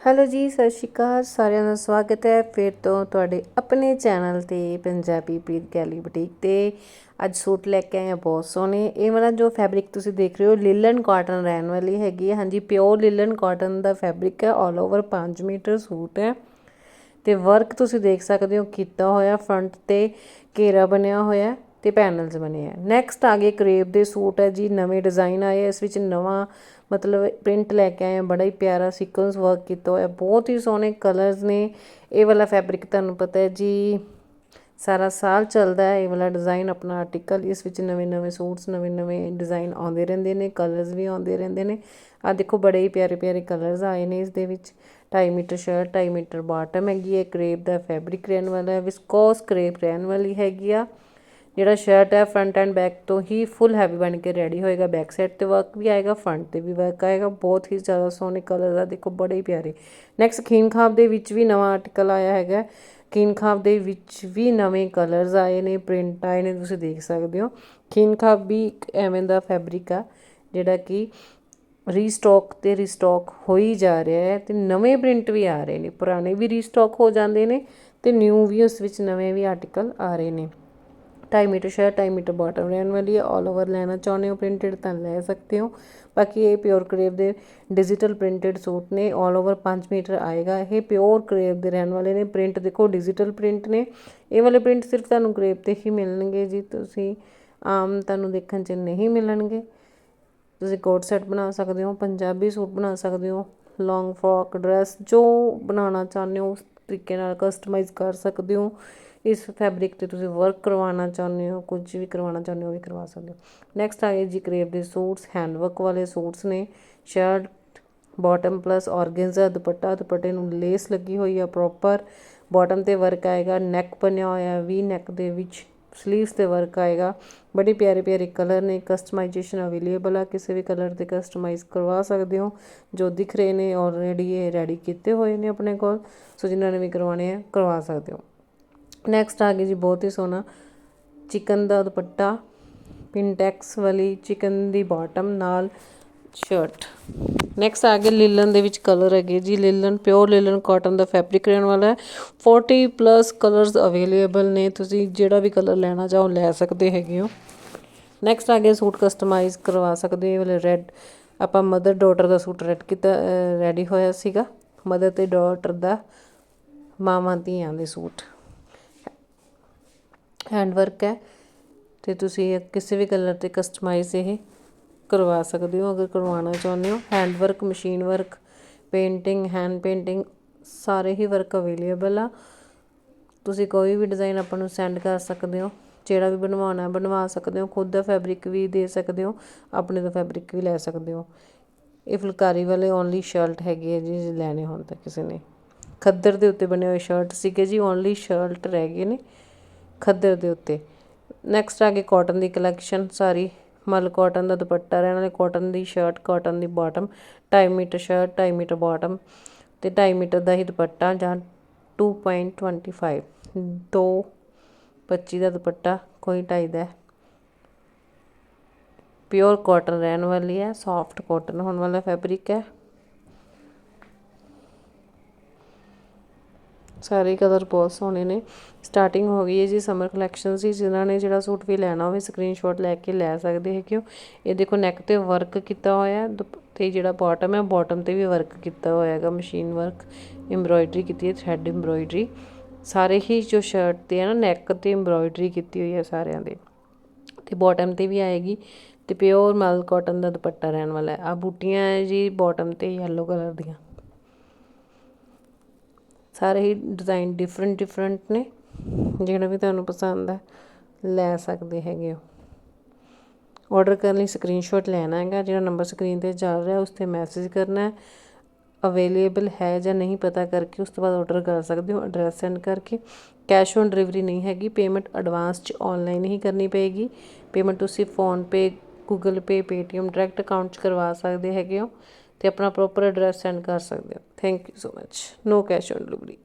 Hello ਜੀ, ਸਤਿ ਸ਼੍ਰੀ ਅਕਾਲ। ਸਾਰਿਆਂ ਦਾ ਸਵਾਗਤ ਹੈ। ਫਿਰ ਤੋਂ ਤੁਹਾਡੇ ਆਪਣੇ ਚੈਨਲ ਤੇ ਪੰਜਾਬੀ ਪ੍ਰੀਤ ਗੈਲੀ ਬੁਟੀਕ ਤੇ। ਅੱਜ ਸੂਟ ਲੈ ਕੇ ਆਏ ਆ ਬਹੁਤ ਸੋਹਣੇ। ਇਹ ਵਾਲਾ ਜੋ ਫੈਬਰਿਕ ਤੁਸੀਂ ਦੇਖ ਰਹੇ ਹੋ ਲਿਲਨ ਕਾਟਨ ਰਹਿਣ ਵਾਲੀ ਹੈਗੀ ਹੈ। ਹਾਂਜੀ ਪਿਓਰ ਲਿਲਨ ਕਾਟਨ ਦਾ ਫੈਬਰਿਕ ਹੈ। ਆਲ ਓਵਰ 5 ਮੀਟਰ ਸੂਟ ਹੈ। ਤੇ ਵਰਕ ਤੁਸੀਂ ਦੇਖ ਸਕਦੇ ਹੋ, ਕੀਤਾ ਹੋਇਆ ਫਰੰਟ ਤੇ ਘੇਰਾ ਬਣਿਆ ਹੋਇਆ ਤੇ ਪੈਨਲਸ ਬਣੇ ਆ। ਨੈਕਸਟ ਆ ਗਏ ਕਰੇਪ ਦੇ ਸੂਟ ਹੈ ਜੀ, ਨਵੇਂ ਡਿਜ਼ਾਈਨ ਆਏ ਇਸ ਵਿੱਚ ਨਵਾਂ ਮਤਲਬ ਪ੍ਰਿੰਟ ਲੈ ਕੇ ਆਏ ਆ, ਬੜਾ ਹੀ ਪਿਆਰਾ ਸੀਕੁਐਂਸ ਵਰਕ ਕੀਤਾ ਹੋਇਆ, ਬਹੁਤ ਹੀ ਸੋਹਣੇ ਕਲਰਸ ਨੇ। ਇਹ ਵਾਲਾ ਫੈਬਰਿਕ ਤੁਹਾਨੂੰ ਪਤਾ ਹੈ ਜੀ, ਸਾਰਾ ਸਾਲ ਚੱਲਦਾ ਹੈ, ਇਹ ਵਾਲਾ ਡਿਜ਼ਾਈਨ ਆਪਣਾ ਆਰਟੀਕਲ ਇਸ ਵਿੱਚ ਨਵੇਂ ਨਵੇਂ ਸੂਟਸ, ਨਵੇਂ ਨਵੇਂ ਡਿਜ਼ਾਈਨ ਆਉਂਦੇ ਰਹਿੰਦੇ ਨੇ ਕਲਰਸ ਵੀ ਆਉਂਦੇ ਰਹਿੰਦੇ ਨੇ। ਆ ਦੇਖੋ ਬੜੇ ਹੀ ਪਿਆਰੇ ਪਿਆਰੇ ਕਲਰਸ ਆਏ ਨੇ ਇਸ ਦੇ ਵਿੱਚ। 2.5 ਮੀਟਰ ਸ਼ਰਟ 2.5 ਮੀਟਰ ਬਾਟਮ ਹੈਗੀ ਹੈ ਕਰੇਪ ਦਾ ਫੈਬਰਿਕ ਰਹਿਣ ਵਾਲਾ ਹੈ ਵਿਸਕੋਸ ਕਰੇਪ ਰਹਿਣ ਵਾਲੀ ਹੈਗੀ ਆ। ਜਿਹੜਾ ਸ਼ਰਟ ਹੈ ਫਰੰਟ ਐਂਡ ਬੈਕ ਤੋਂ ਹੀ ਫੁੱਲ ਹੈਵੀ ਬਣ ਕੇ ਰੈਡੀ ਹੋਏਗਾ। ਬੈਕ ਸਾਈਡ ਤੇ ਵਰਕ ਵੀ ਆਏਗਾ ਫਰੰਟ ਤੇ ਵੀ ਵਰਕ ਆਏਗਾ। ਬਹੁਤ ਹੀ ਜ਼ਿਆਦਾ ਸੋਹਣੇ ਕਲਰ ਦਾ ਦੇਖੋ ਬੜੇ ਹੀ ਪਿਆਰੇ। ਨੈਕਸਟ ਖੀਨ ਖਾਬ ਦੇ ਵਿੱਚ ਵੀ ਨਵਾਂ ਆਰਟੀਕਲ ਆਇਆ ਹੈਗਾ। ਖੀਨ ਖਾਬ ਦੇ ਵਿੱਚ ਵੀ ਨਵੇਂ ਕਲਰਸ ਆਏ ਨੇ ਪ੍ਰਿੰਟ ਆਏ ਨੇ, ਤੁਸੀਂ ਦੇਖ ਸਕਦੇ ਹੋ। ਖੀਨ ਖਾਬ ਵੀ ਇੱਕ ਐਵੇਂ ਦਾ ਫੈਬਰਿਕ ਆ, ਜਿਹੜਾ ਕਿ ਰੀਸਟਾਕ ਤੇ ਰੀਸਟਾਕ ਹੋਈ ਜਾ ਰਿਹਾ ਹੈ ਤੇ ਨਵੇਂ ਪ੍ਰਿੰਟ ਵੀ ਆ ਰਹੇ ਨੇ। ਪੁਰਾਣੇ ਵੀ ਰੀਸਟਾਕ ਹੋ ਜਾਂਦੇ ਨੇ ਤੇ ਨਿਊ ਵੀ ਉਸ ਵਿੱਚ ਨਵੇਂ ਵੀ ਆਰਟੀਕਲ ਆ ਰਹੇ ਨੇ। 2.5 ਮੀਟਰ ਸ਼ਰਟ 2.5 ਮੀਟਰ ਬਾਟਮ ਰਹਿਣ ਵਾਲੀ ਹੈ। ਆਲ ਓਵਰ ਲੈਣਾ ਚਾਹੁੰਦੇ ਹੋ ਪ੍ਰਿੰਟਡ ਤਾਂ ਲੈ ਸਕਦੇ ਹੋ। ਬਾਕੀ ਇਹ ਪਿਓਰ ਕਰੇਵ ਦੇ ਡਿਜੀਟਲ ਪ੍ਰਿੰਟਡ ਸੂਟ ਨੇ। ਆਲ ਓਵਰ 5 ਮੀਟਰ ਆਏਗਾ। ਇਹ ਪਿਓਰ ਕਰੇਵ ਦੇ ਰਹਿਣ ਵਾਲੇ ਨੇ। ਪ੍ਰਿੰਟ ਦੇਖੋ ਡਿਜੀਟਲ ਪ੍ਰਿੰਟ ਨੇ। ਇਹ ਵਾਲੇ ਪ੍ਰਿੰਟ ਸਿਰਫ ਤੁਹਾਨੂੰ ਕਰੇਵ ਤੇ ਹੀ ਮਿਲਣਗੇ ਜੀ। ਤੁਸੀਂ ਆਮ ਤੁਹਾਨੂੰ ਦੇਖਣ 'ਚ ਨਹੀਂ ਮਿਲਣਗੇ। ਤੁਸੀਂ ਕੋਟ ਸੈਟ ਬਣਾ ਸਕਦੇ ਹੋ, ਪੰਜਾਬੀ ਸੂਟ ਬਣਾ ਸਕਦੇ ਹੋ ਲੌਂਗ ਫਰੋਕ ਡਰੈਸ ਜੋ ਬਣਾਉਣਾ ਚਾਹੁੰਦੇ ਹੋ ਉਸ ਤਰੀਕੇ ਨਾਲ ਕਸਟਮਾਈਜ਼ ਕਰ ਸਕਦੇ ਹੋ। ਇਸ ਫੈਬਰਿਕ ਤੇ ਤੁਸੀਂ ਵਰਕ ਕਰਵਾਉਣਾ ਚਾਹੁੰਦੇ ਹੋ, ਕੁਝ ਵੀ ਕਰਵਾਉਣਾ ਚਾਹੁੰਦੇ ਹੋ ਉਹ ਵੀ ਕਰਵਾ ਸਕਦੇ ਹੋ। ਨੈਕਸਟ ਆ ਗਏ ਜੀ ਕਰੇਪ ਦੇ ਸੂਟਸ ਹੈਂਡ ਵਰਕ ਵਾਲੇ ਸੂਟਸ ਨੇ। Shirt bottom plus organza dupatta, ਦੁਪੱਟੇ ਨੂੰ ਲੇਸ ਲੱਗੀ ਹੋਈ ਆ ਪ੍ਰੋਪਰ ਬਾਟਮ ਤੇ ਵਰਕ ਆਏਗਾ ਨੈਕ ਬਣਿਆ ਹੋਇਆ ਵੀ ਨੈਕ ਦੇ ਵਿੱਚ ਸਲੀਵਸ ਤੇ ਵਰਕ ਆਏਗਾ। ਬੜੇ ਪਿਆਰੇ ਪਿਆਰੇ ਕਲਰ ਨੇ ਕਸਟਮਾਈਜੇਸ਼ਨ ਅਵੇਲੇਬਲ ਆ। ਕਿਸੇ ਵੀ ਕਲਰ ਤੇ ਕਸਟਮਾਈਜ਼ ਕਰਵਾ ਸਕਦੇ ਹੋ, ਜੋ ਦਿਖ ਰਹੇ ਨੇ ਆਲਰੇਡੀ ਇਹ ਰੈਡੀ ਕੀਤੇ ਹੋਏ ਨੇ ਆਪਣੇ ਕੋਲ। ਸੋ ਜਿਨ੍ਹਾਂ ਨੇ ਵੀ ਕਰਵਾਣੇ ਆ, ਕਰਵਾ ਸਕਦੇ ਹੋ। ਨੈਕਸਟ ਆ ਗਈ ਜੀ, ਬਹੁਤ ਹੀ ਸੋਹਣਾ ਚਿਕਨ ਦਾ ਦੁਪੱਟਾ। ਪਿੰਟੈਕਸ ਵਾਲੀ ਚਿਕਨ ਦੀ ਬਾਟਮ ਨਾਲ ਸ਼ਰਟ ਨੈਕਸਟ ਆ ਗਿਆ ਲਿਲਨ ਦੇ ਵਿੱਚ ਕਲਰ ਹੈਗੇ ਜੀ। ਲਿਲਨ ਪਿਓਰ ਲਿਲਨ ਕਾਟਨ ਦਾ ਫੈਬਰਿਕ ਰਹਿਣ ਵਾਲਾ ਹੈ। 40 ਪਲੱਸ ਕਲਰਸ ਅਵੇਲੇਬਲ ਨੇ। ਤੁਸੀਂ ਜਿਹੜਾ ਵੀ ਕਲਰ ਲੈਣਾ ਚਾਹੋ, ਲੈ ਸਕਦੇ ਹੈਗੇ ਹੋ। ਨੈਕਸਟ ਆ ਗਿਆ ਸੂਟ ਕਸਟਮਾਈਜ਼ ਕਰਵਾ ਸਕਦੇ ਹੋ। ਵਾਲੇ ਰੈੱਡ ਆਪਾਂ ਮਦਰ ਡਾਟਰ ਦਾ ਸੂਟ ਰੈਡ ਕੀਤਾ ਰੈਡੀ ਹੋਇਆ ਸੀਗਾ। ਮਦਰ ਤੇ ਡਾਟਰ ਦਾ ਮਾਵਾਂ ਧੀਆਂ ਦੇ ਸੂਟ। ਹੈਂਡ ਵਰਕ ਹੈ। ਤੇ ਤੁਸੀਂ ਕਿਸੇ ਵੀ ਕਲਰ ਤੇ ਕਸਟਮਾਈਜ਼ ਇਹ ਕਰਵਾ ਸਕਦੇ ਹੋ, ਅਗਰ ਕਰਵਾਉਣਾ ਚਾਹੁੰਦੇ ਹੋ। Hand work machine work painting hand painting ਸਾਰੇ ਹੀ ਵਰਕ ਅਵੇਲੇਬਲ ਆ। ਤੁਸੀਂ ਕੋਈ ਵੀ ਡਿਜ਼ਾਈਨ ਆਪਾਂ ਨੂੰ ਸੈਂਡ ਕਰ ਸਕਦੇ ਹੋ। ਜਿਹੜਾ ਵੀ ਬਣਵਾਉਣਾ, ਬਣਵਾ ਸਕਦੇ ਹੋ। ਖੁਦ ਦਾ ਫੈਬਰਿਕ ਵੀ ਦੇ ਸਕਦੇ ਹੋ। ਆਪਣੇ ਦਾ ਫੈਬਰਿਕ ਵੀ ਲੈ ਸਕਦੇ ਹੋ। ਇਹ ਫੁਲਕਾਰੀ ਵਾਲੇ ਓਨਲੀ ਸ਼ਰਟ ਹੈਗੇ ਆ ਜੀ ਲੈਣੇ ਹੋਣ ਤਾਂ ਕਿਸੇ ਨੇ। ਖੱਦਰ ਦੇ ਉੱਤੇ ਬਣੇ ਹੋਏ ਸ਼ਰਟ ਸੀਗੇ ਜੀ ਓਨਲੀ ਸ਼ਰਟ ਰਹਿ ਗਏ ਨੇ। ਖੱਦਰ ਦੇ ਉੱਤੇ। ਨੈਕਸਟ ਆ ਗਈ ਕਾਟਨ ਦੀ ਕਲੈਕਸ਼ਨ ਸਾਰੀ ਮਲ ਕਾਟਨ ਦਾ ਦੁਪੱਟਾ ਰਹਿਣ ਵਾਲੇ ਕਾਟਨ ਦੀ ਸ਼ਰਟ ਕਾਟਨ ਦੀ bottom 2.5 metre shirt 2.5 metre bottom ਤੇ 2.5 ਮੀਟਰ ਦਾ ਹੀ ਦੁਪੱਟਾ ਜਾਂ 2.25 ਦੋ 25 ਦਾ ਦੁਪੱਟਾ ਕੋਈ 2.5 ਦਾ ਪਿਓਰ ਕਾਟਨ ਰਹਿਣ ਵਾਲੀ ਹੈ ਸੌਫਟ ਕਾਟਨ ਹੋਣ ਵਾਲਾ ਫੈਬਰਿਕ ਹੈ। ਸਾਰੇ ਕਲਰ ਬਹੁਤ ਸੋਹਣੇ ਨੇ। ਸਟਾਰਟਿੰਗ ਹੋ ਗਈ ਹੈ ਜੀ ਸਮਰ ਕਲੈਕਸ਼ਨ ਸੀ ਜਿਨ੍ਹਾਂ ਨੇ ਜਿਹੜਾ ਸੂਟ ਵੀ ਲੈਣਾ ਹੋਵੇ ਸਕਰੀਨਸ਼ਾਟ ਲੈ ਕੇ ਲੈ ਸਕਦੇ ਹੈ। ਕਿਉਂ ਇਹ ਦੇਖੋ ਨੈਕ ਤੇ ਵਰਕ ਕੀਤਾ ਹੋਇਆ ਤੇ ਜਿਹੜਾ ਬਾਟਮ ਹੈ ਬਾਟਮ ਤੇ ਵੀ ਵਰਕ ਕੀਤਾ ਹੋਇਆ ਹੈਗਾ ਮਸ਼ੀਨ ਵਰਕ ਐਮਬ੍ਰੋਇਡਰੀ ਕੀਤੀ ਹੈ ਥ੍ਰੈਡ ਐਮਬ੍ਰੋਇਡਰੀ ਸਾਰੇ ਹੀ ਜੋ ਸ਼ਰਟ ਤੇ ਹੈ ਨਾ ਨੈਕ ਤੇ ਐਮਬ੍ਰੋਇਡਰੀ ਕੀਤੀ ਹੋਈ ਹੈ ਸਾਰਿਆਂ ਦੇ। ਤੇ ਬਾਟਮ ਤੇ ਵੀ ਆਏਗੀ, ਤੇ ਪਿਓਰ ਮਲ ਕਾਟਨ ਦਾ ਦੁਪੱਟਾ ਰਹਿਣ ਵਾਲਾ ਹੈ। ਆ ਬੂਟੀਆਂ ਹੈ ਜੀ ਬਾਟਮ ਤੇ ਯੈਲੋ ਕਲਰ ਦੀਆਂ। ਸਾਰੇ ਹੀ ਡਿਜ਼ਾਈਨ ਡਿਫਰੈਂਟ ਡਿਫਰੈਂਟ ਨੇ। ਜਿਹੜਾ ਵੀ ਤੁਹਾਨੂੰ ਪਸੰਦ ਹੈ ਲੈ ਸਕਦੇ ਹੈਗੇ ਹੋ। ਆਰਡਰ ਕਰਨ ਲਈ ਸਕਰੀਨਸ਼ਾਟ ਲੈਣਾ ਹੈਗਾ, ਜਿਹੜਾ ਨੰਬਰ ਸਕਰੀਨ ਤੇ ਚੱਲ ਰਿਹਾ, ਉਸ ਤੇ ਮੈਸੇਜ ਕਰਨਾ ਹੈ। ਅਵੇਲੇਬਲ ਹੈ ਜਾਂ ਨਹੀਂ ਪਤਾ ਕਰਕੇ ਉਸ ਤੋਂ ਬਾਅਦ ਆਰਡਰ ਕਰ ਸਕਦੇ ਹੋ ਐਡਰੈਸ ਸੈਂਡ ਕਰਕੇ। ਕੈਸ਼ ਔਨ ਡਿਲੀਵਰੀ ਨਹੀਂ ਹੈਗੀ ਪੇਮੈਂਟ ਐਡਵਾਂਸ ਚ ਆਨਲਾਈਨ ਹੀ ਕਰਨੀ ਪਏਗੀ। ਪੇਮੈਂਟ ਤੁਸੀਂ PhonePe Google Pay Paytm direct account ਚ ਕਰਵਾ ਸਕਦੇ ਹੈਗੇ ਹੋ। ਤੇ ਆਪਣਾ ਪ੍ਰੋਪਰ ਐਡਰੈਸ ਸੈਂਡ ਕਰ ਸਕਦੇ ਹੋ। Thank you so much no cash on delivery